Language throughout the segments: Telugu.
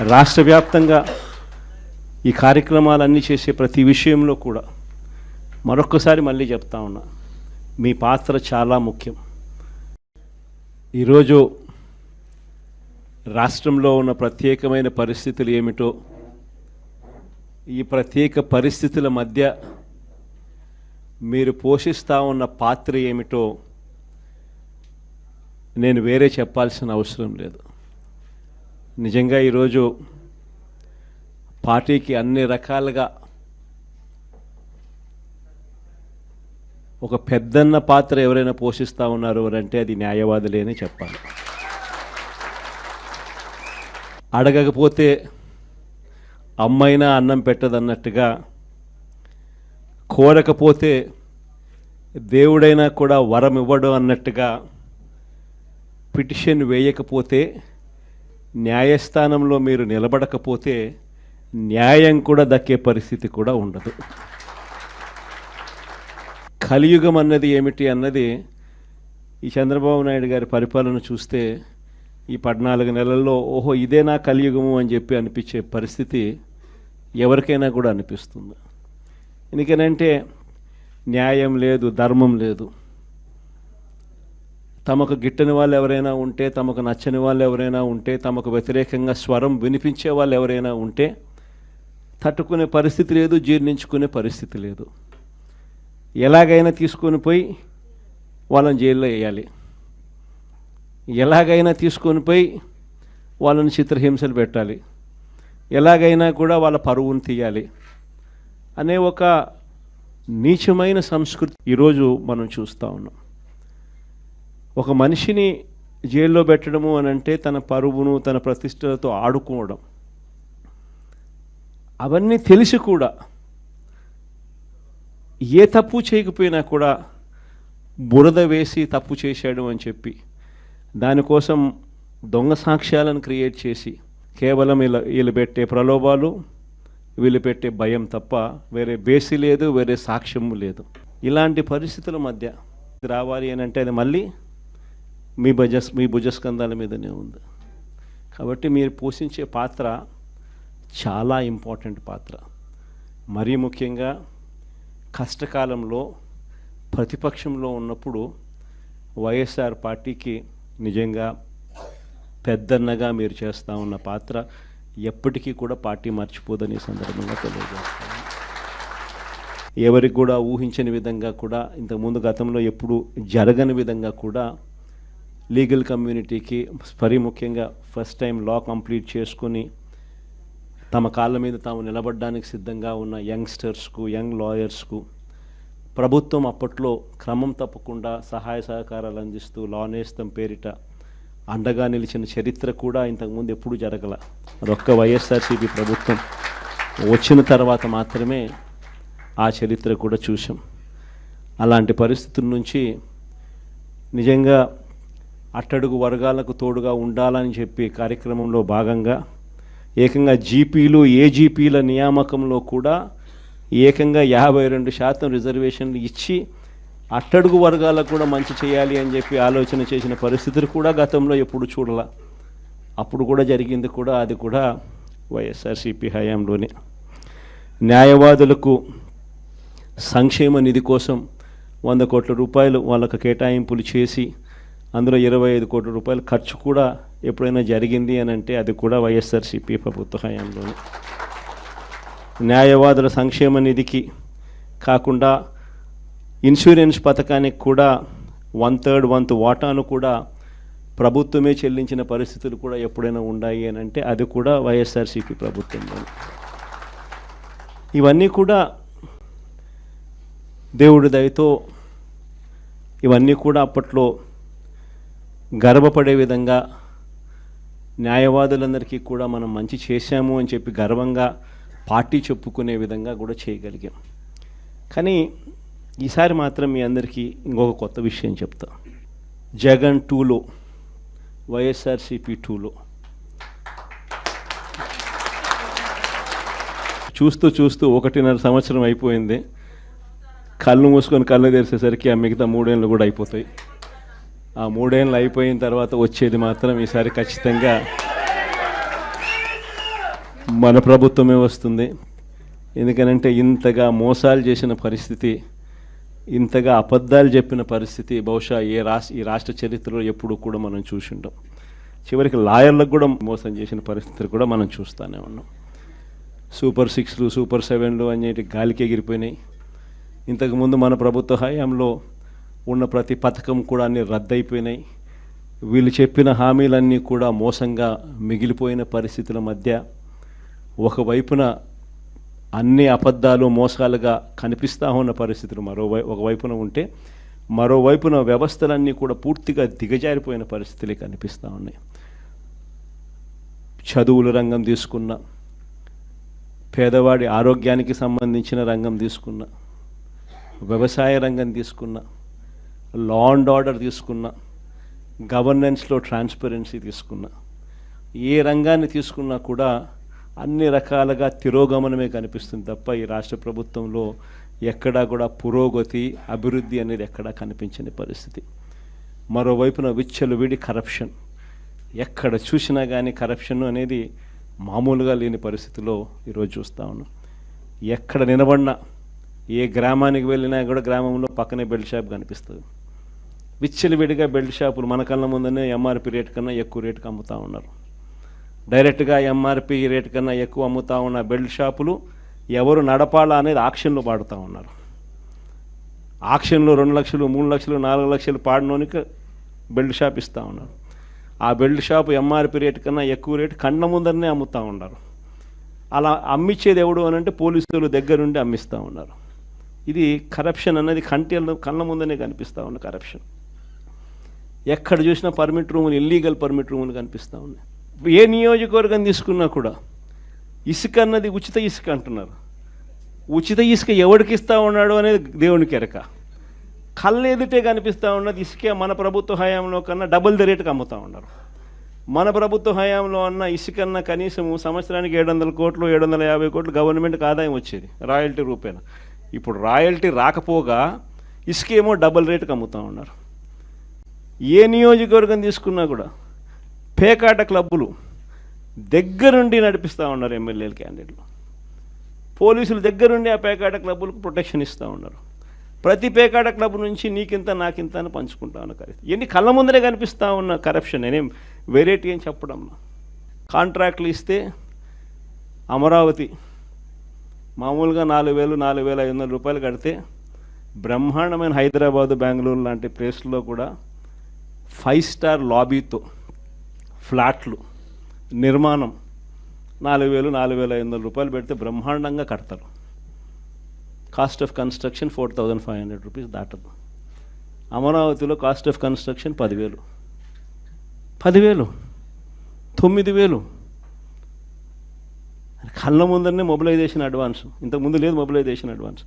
రాష్ట్ర వ్యాప్తంగా ఈ కార్యక్రమాలన్నీ చేసే ప్రతి విషయంలో కూడా మరొక్కసారి మళ్ళీ చెప్తా ఉన్నా మీ పాత్ర చాలా ముఖ్యం. ఈరోజు రాష్ట్రంలో ఉన్న ప్రత్యేకమైన పరిస్థితులు ఏమిటో ఈ ప్రత్యేక పరిస్థితుల మధ్య మీరు పోషిస్తూ ఉన్న పాత్ర ఏమిటో నేను వేరే చెప్పాల్సిన అవసరం లేదు. నిజంగా ఈరోజు పార్టీకి అన్ని రకాలుగా ఒక పెద్దన్న పాత్ర ఎవరైనా పోషిస్తూ ఉన్నారు అంటే అది న్యాయవాదులే అని చెప్పాలి. అడగకపోతే అమ్మైనా అన్నం పెట్టదన్నట్టుగా కోరకపోతే దేవుడైనా కూడా వరం ఇవ్వడు అన్నట్టుగా పిటిషన్ వేయకపోతే న్యాయస్థానంలో మీరు నిలబడకపోతే న్యాయం కూడా దక్కే పరిస్థితి కూడా ఉండదు. కలియుగం అన్నది ఏమిటి అన్నది ఈ చంద్రబాబు నాయుడు గారి పరిపాలన చూస్తే ఈ పద్నాలుగు నెలల్లో ఓహో ఇదేనా కలియుగము అని చెప్పి అనిపించే పరిస్థితి ఎవరికైనా కూడా అనిపిస్తుంది. ఎందుకనంటే న్యాయం లేదు ధర్మం లేదు. తమకు గిట్టని వాళ్ళు ఎవరైనా ఉంటే తమకు నచ్చని వాళ్ళు ఎవరైనా ఉంటే తమకు వ్యతిరేకంగా స్వరం వినిపించే వాళ్ళు ఎవరైనా ఉంటే తట్టుకునే పరిస్థితి లేదు జీర్ణించుకునే పరిస్థితి లేదు. ఎలాగైనా తీసుకొని పోయి వాళ్ళని జైల్లో వేయాలి. ఎలాగైనా తీసుకొని పోయి వాళ్ళని చిత్రహింసలు పెట్టాలి. ఎలాగైనా కూడా వాళ్ళ పరువును తీయాలి. అనే ఒక నీచమైన సంస్కృతి ఈరోజు మనం చూస్తూ ఉన్నాం. ఒక మనిషిని జైల్లో పెట్టడము అని అంటే తన పరువును తన ప్రతిష్టలతో ఆడుకోవడం. అవన్నీ తెలిసి కూడా ఏ తప్పు చేయకపోయినా కూడా బురద వేసి తప్పు చేశాడు అని చెప్పి దానికోసం దొంగ సాక్ష్యాలను క్రియేట్ చేసి కేవలం ఇలా వీళ్ళు పెట్టే ప్రలోభాలు వీళ్ళు పెట్టే భయం తప్ప వేరే బేసి లేదు వేరే సాక్ష్యము లేదు. ఇలాంటి పరిస్థితుల మధ్య రావాలి అని అంటే అది మళ్ళీ మీ భుజస్ మీ భుజస్కంధాల మీదనే ఉంది. కాబట్టి మీరు పోషించే పాత్ర చాలా ఇంపార్టెంట్ పాత్ర. మరీ ముఖ్యంగా కష్టకాలంలో ప్రతిపక్షంలో ఉన్నప్పుడు వైఎస్ఆర్ పార్టీకి నిజంగా పెద్దన్నగా మీరు చేస్తూ ఉన్న పాత్ర ఎప్పటికీ కూడా పార్టీ మర్చిపోదని సందర్భంగా తెలియజేస్తాను. ఎవరికి కూడా ఊహించని విధంగా కూడా ఇంతకుముందు గతంలో ఎప్పుడు జరగని విధంగా కూడా లీగల్ కమ్యూనిటీకి మరీ ముఖ్యంగా ఫస్ట్ టైం లా కంప్లీట్ చేసుకొని తమ కాళ్ళ మీద తాము నిలబడడానికి సిద్ధంగా ఉన్న యంగ్స్టర్స్కు యంగ్ లాయర్స్కు ప్రభుత్వం అప్పట్లో క్రమం తప్పకుండా సహాయ సహకారాలు అందిస్తూ లా నేస్తం పేరిట అండగా నిలిచిన చరిత్ర కూడా ఇంతకుముందు ఎప్పుడూ జరగల. అదొక్క వైఎస్ఆర్సీపీ ప్రభుత్వం వచ్చిన తర్వాత మాత్రమే ఆ చరిత్ర కూడా చూసాం అలాంటి పరిస్థితుల నుంచి నిజంగా అట్టడుగు వర్గాలకు తోడుగా ఉండాలని చెప్పి కార్యక్రమంలో భాగంగా ఏకంగా జీపీలు ఏజీపీల నియామకంలో కూడా ఏకంగా యాభై రెండు శాతం రిజర్వేషన్లు ఇచ్చి అట్టడుగు వర్గాలకు కూడా మంచి చేయాలి అని చెప్పి ఆలోచన చేసిన పరిస్థితులు కూడా గతంలో ఎప్పుడు చూడాల. అప్పుడు కూడా జరిగింది కూడా అది కూడా వైఎస్ఆర్సీపీ హయాంలోనే. న్యాయవాదులకు సంక్షేమ నిధి కోసం వంద కోట్ల రూపాయలు వాళ్ళకు కేటాయింపులు చేసి అందులో ఇరవై ఐదు కోట్ల రూపాయలు ఖర్చు కూడా ఎప్పుడైనా జరిగింది అని అంటే అది కూడా వైఎస్ఆర్సీపీ ప్రభుత్వ హయాంలోనే న్యాయవాదుల సంక్షేమ నిధికి కాకుండా ఇన్సూరెన్స్ పథకానికి కూడా వన్ థర్డ్ వంత్ వాటాను కూడా ప్రభుత్వమే చెల్లించిన పరిస్థితులు కూడా ఎప్పుడైనా ఉన్నాయి అని అంటే అది కూడా వైఎస్ఆర్సీపీ ప్రభుత్వంలో ఇవన్నీ కూడా దేవుడి దయతో ఇవన్నీ కూడా అప్పట్లో గర్వపడే విధంగా న్యాయవాదులందరికీ కూడా మనం మంచి చేశాము అని చెప్పి గర్వంగా పార్టీ చెప్పుకునే విధంగా కూడా చేయగలిగాం. కానీ ఈసారి మాత్రం మీ అందరికీ ఇంకొక కొత్త విషయం చెప్తా. జగన్ టూలో వైఎస్ఆర్సిపి టూలో. చూస్తూ చూస్తూ ఒకటిన్నర సంవత్సరం అయిపోయింది. కళ్ళు మూసుకొని కళ్ళు తెరిసేసరికి ఆ మిగతా మూడేళ్ళు కూడా అయిపోతాయి. ఆ మూడేళ్ళు అయిపోయిన తర్వాత వచ్చేది మాత్రం ఈసారి ఖచ్చితంగా మన ప్రభుత్వమే వస్తుంది. ఎందుకనంటే ఇంతగా మోసాలు చేసిన పరిస్థితి ఇంతగా అబద్ధాలు చెప్పిన పరిస్థితి బహుశా ఏ రాష్ట్ర ఈ రాష్ట్ర చరిత్రలో ఎప్పుడు కూడా మనం చూసింటాం. చివరికి లాయర్లకు కూడా మోసం చేసిన పరిస్థితులు కూడా మనం చూస్తూనే ఉన్నాం. సూపర్ సిక్స్లు సూపర్ సెవెన్లు అనేటి గాలికి ఎగిరిపోయినాయి. ఇంతకుముందు మన ప్రభుత్వ హయాంలో ఉన్న ప్రతి పథకం కూడా అన్ని రద్దయిపోయినాయి. వీళ్ళు చెప్పిన హామీలన్నీ కూడా మోసంగా మిగిలిపోయిన పరిస్థితుల మధ్య ఒకవైపున అన్ని అబద్ధాలు మోసాలుగా కనిపిస్తూ ఉన్న పరిస్థితులు మరోవై ఒకవైపున ఉంటే మరోవైపున వ్యవస్థలన్నీ కూడా పూర్తిగా దిగజారిపోయిన పరిస్థితులే కనిపిస్తూ ఉన్నాయి. చదువుల రంగం తీసుకున్న పేదవాడి ఆరోగ్యానికి సంబంధించిన రంగం తీసుకున్న వ్యవసాయ రంగం తీసుకున్న లా అండ్ ఆర్డర్ తీసుకున్న గవర్నెన్స్లో ట్రాన్స్పరెన్సీ తీసుకున్న ఏ రంగాన్ని తీసుకున్నా కూడా అన్ని రకాలుగా తిరోగమనమే కనిపిస్తుంది తప్ప ఈ రాష్ట్ర ప్రభుత్వంలో ఎక్కడా కూడా పురోగతి అభివృద్ధి అనేది ఎక్కడా కనిపించని పరిస్థితి. మరోవైపున విచ్చలవిడి కరప్షన్. ఎక్కడ చూసినా కానీ కరప్షన్ అనేది మామూలుగా లేని పరిస్థితిలో ఈరోజు చూస్తూ ఉన్నాం. ఎక్కడ నిలబడినా ఏ గ్రామానికి వెళ్ళినా కూడా గ్రామంలో పక్కనే బెల్ట్ షాప్ కనిపిస్తుంది. విచ్చలవిడిగా బెల్ట్ షాపులు మన కళ్ళ ముందనే ఎంఆర్పి రేట్ కన్నా ఎక్కువ రేటుకి అమ్ముతూ ఉన్నారు. డైరెక్ట్గా ఎంఆర్పి రేట్ కన్నా ఎక్కువ అమ్ముతూ ఉన్న బెల్ట్ షాపులు ఎవరు నడపాలా అనేది ఆక్షన్లో పాడుతూ ఉన్నారు. ఆక్షన్లో రెండు లక్షలు మూడు లక్షలు నాలుగు లక్షలు పాడినోనికి బెల్ట్ షాప్ ఇస్తూ ఉన్నారు. ఆ బెల్ట్ షాప్ ఎంఆర్పి రేట్ కన్నా ఎక్కువ రేటు కళ్ళ ముందరనే అమ్ముతూ ఉన్నారు. అలా అమ్మిచ్చేది ఎవడు అని అంటే పోలీసులు దగ్గరుండి అమ్మిస్తూ ఉన్నారు. ఇది కరప్షన్ అనేది కంటి కళ్ళ ముందనే కనిపిస్తూ ఉన్న కరప్షన్ ఎక్కడ చూసినా పర్మిట్ రూములు ఇల్లీగల్ పర్మిట్ రూములు కనిపిస్తూ ఉన్నాయి. ఏ నియోజకవర్గం తీసుకున్నా కూడా ఇసుక అన్నది ఉచిత ఇసుక అంటున్నారు. ఉచిత ఇసుక ఎవడికి ఇస్తా ఉన్నాడు అనేది దేవునికి ఎరక కళ్ళు ఎదుటే కనిపిస్తూ ఉన్నది ఇసుకే మన ప్రభుత్వ హయాంలో కన్నా డబుల్ ద రేటుకి అమ్ముతూ ఉన్నారు. మన ప్రభుత్వ హయాంలో అన్న ఇసుకన్న కనీసం సంవత్సరానికి ఏడు వందల కోట్లు ఏడు వందల యాభై కోట్లు గవర్నమెంట్కి ఆదాయం వచ్చేది రాయల్టీ రూపేణ. ఇప్పుడు రాయల్టీ రాకపోగా ఇసుకేమో డబుల్ రేటుకి అమ్ముతూ ఉన్నారు. ఏ నియోజకవర్గం తీసుకున్నా కూడా పేకాట క్లబ్బులు దగ్గరుండి నడిపిస్తూ ఉన్నారు ఎమ్మెల్యేలు క్యాండిడేట్లు. పోలీసులు దగ్గరుండి ఆ పేకాట క్లబ్బులకు ప్రొటెక్షన్ ఇస్తూ ఉన్నారు. ప్రతి పేకాట క్లబ్ నుంచి నీకింత నాకింత అని పంచుకుంటా ఉన్న కరెక్ట్ ఎన్ని కళ్ళ ముందరే కనిపిస్తూ ఉన్న కరప్షన్ నేనేం వెరైటీ అని చెప్పడం కాంట్రాక్ట్లు ఇస్తే అమరావతి మామూలుగా నాలుగు వేలు నాలుగు వేల ఐదు వందల రూపాయలు కడితే బ్రహ్మాండమైన హైదరాబాదు బెంగళూరు లాంటి ప్లేస్లో కూడా ఫైవ్ స్టార్ లాబీతో ఫ్లాట్లు నిర్మాణం నాలుగు వేలు నాలుగు వేల ఐదు వందల రూపాయలు పెడితే బ్రహ్మాండంగా కడతారు. Cost of construction four thousand five hundred rupees దాటదు. అమరావతిలో కాస్ట్ ఆఫ్ కన్స్ట్రక్షన్ పదివేలు. పదివేలు తొమ్మిది వేలు. కళ్ళ ముందరనే మొబిలైజేషన్ అడ్వాన్స్. ఇంతకుముందు లేదు మొబిలైజేషన్ అడ్వాన్స్.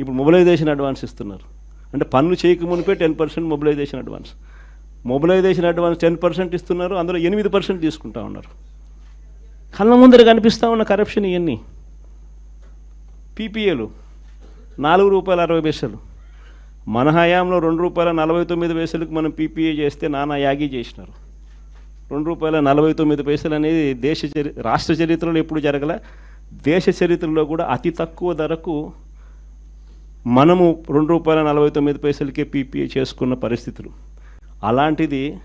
ఇప్పుడు మొబిలైజేషన్ అడ్వాన్స్ ఇస్తున్నారు. అంటే పన్ను చేయక మునిపే ten percent mobilisation advance. Mobilisation advance ten percent ఇస్తున్నారు అందులో ఎనిమిది పర్సెంట్ తీసుకుంటా ఉన్నారు. కళ్ళ ముందర కనిపిస్తూ ఉన్న కరప్షన్ ఇవన్నీ పీపీఏలు నాలుగు రూపాయల అరవై పైసలు. మన హయాంలో రెండు రూపాయల నలభై తొమ్మిది పైసలకు మనం పీపీఏ చేస్తే నానా యాగి చేసినారు. రెండు రూపాయల నలభై తొమ్మిది పైసలు అనేది దేశ చరి రాష్ట్ర చరిత్రలో ఎప్పుడు జరగలే దేశ చరిత్రలో కూడా అతి తక్కువ ధరకు మనము రెండు రూపాయల నలభై తొమ్మిది పైసలకే పీపీఏ చేసుకున్న పరిస్థితులు. అలాంటిది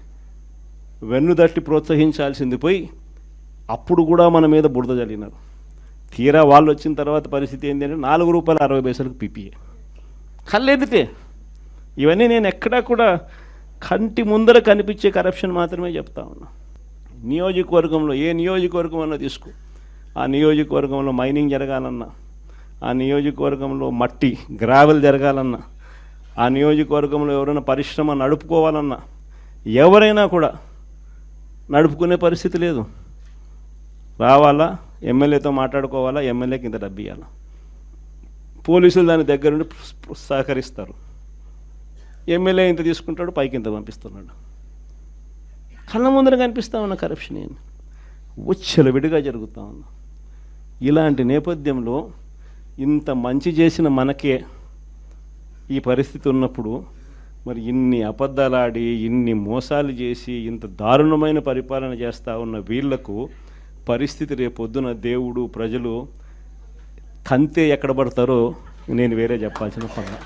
వెన్నుదట్టి ప్రోత్సహించాల్సింది పోయి అప్పుడు కూడా మన మీద బురద జల్లినారు. తీరా వాళ్ళు వచ్చిన తర్వాత పరిస్థితి ఏంటంటే నాలుగు రూపాయల అరవై పైసలకు పిపిఏ. కళ్ళెదితే ఇవన్నీ నేను ఎక్కడా కూడా కంటి ముందర కనిపించే కరప్షన్ మాత్రమే చెప్తా ఉన్నా. నియోజకవర్గంలో ఏ నియోజకవర్గం అన్నా తీసుకో. ఆ నియోజకవర్గంలో మైనింగ్ జరగాలన్నా ఆ నియోజకవర్గంలో మట్టి గ్రావెల్ జరగాలన్నా ఆ నియోజకవర్గంలో ఎవరైనా పరిశ్రమ నడుపుకోవాలన్నా ఎవరైనా కూడా నడుపుకునే పరిస్థితి లేదు. రావాలా? ఎమ్మెల్యేతో మాట్లాడుకోవాలా? ఎమ్మెల్యేకి ఇంత డబ్బు ఇవ్వాలా పోలీసులు దాని దగ్గరుండి సహకరిస్తారు. ఎమ్మెల్యే ఇంత తీసుకుంటాడు పైకి ఇంత పంపిస్తున్నాడు. కళ్ళ ముందర కనిపిస్తా ఉన్న కరప్షన్ ఏంటి ఉచ్చల విడిగా జరుగుతూ ఉంది. ఇలాంటి నేపథ్యంలో ఇంత మంచి చేసిన మనకే ఈ పరిస్థితి ఉన్నప్పుడు మరి ఇన్ని అబద్ధాలాడి ఇన్ని మోసాలు చేసి ఇంత దారుణమైన పరిపాలన చేస్తూ ఉన్న వీళ్ళకు పరిస్థితి రేపొద్దున దేవుడు ప్రజలు తంతే ఎక్కడ పడతారో నేను వేరే చెప్పాల్సిన పని.